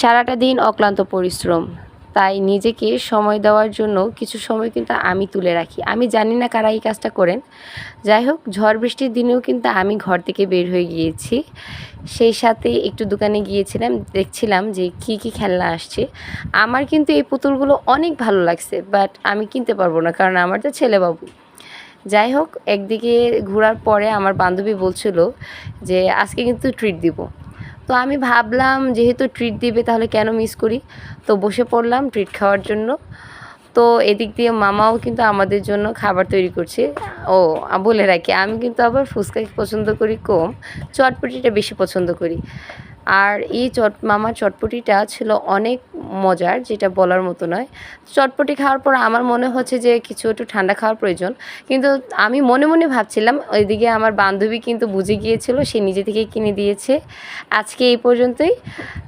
সারাটা দিন অক্লান্ত পরিশ্রম। তাই নিজেকে সময় দেওয়ার জন্য কিছু সময় কিন্তু আমি তুলে রাখি। আমি জানি না কারা এই কাজটা করেন। যাই হোক, ঝড় বৃষ্টির দিনেও কিন্তু আমি ঘর থেকে বের হয়ে গিয়েছি। সেই সাথে একটু দোকানে গিয়েছিলাম, দেখছিলাম যে কি কি খেলনা আসছে। আমার কিন্তু এই পুতুলগুলো অনেক ভালো লাগছে বাট আমি কিনতে পারব না, কারণ আমার তো ছেলে বাবু যাই হোক, একদিকে ঘোরার পরে আমার বান্ধবী বলছিল যে, আজকে কিন্তু ট্রিট দিব। তো আমি ভাবলাম, যেহেতু ট্রিট দিবে, তাহলে কেন মিস করি? তো বসে পড়লাম ট্রিট খাওয়ার জন্য। তো এদিক দিয়ে মামাও কিন্তু আমাদের জন্য খাবার তৈরি করছে। ও, বলে রাখি, আমি কিন্তু আবার ফুচকা পছন্দ করি কম, চটপটিটা বেশি পছন্দ করি। আর এই চট, মামার চটপটিটা ছিল অনেক মজার, যেটা বলার মতো নয়। চটপটি খাওয়ার পর আমার মনে হচ্ছে যে কিছু একটু ঠান্ডা খাওয়ার প্রয়োজন। কিন্তু আমি মনে মনে ভাবছিলাম, ওইদিকে আমার বান্ধবী কিন্তু বুঝে গিয়েছিল, সে নিজে থেকেই কিনে দিয়েছে। আজকে এই পর্যন্তই।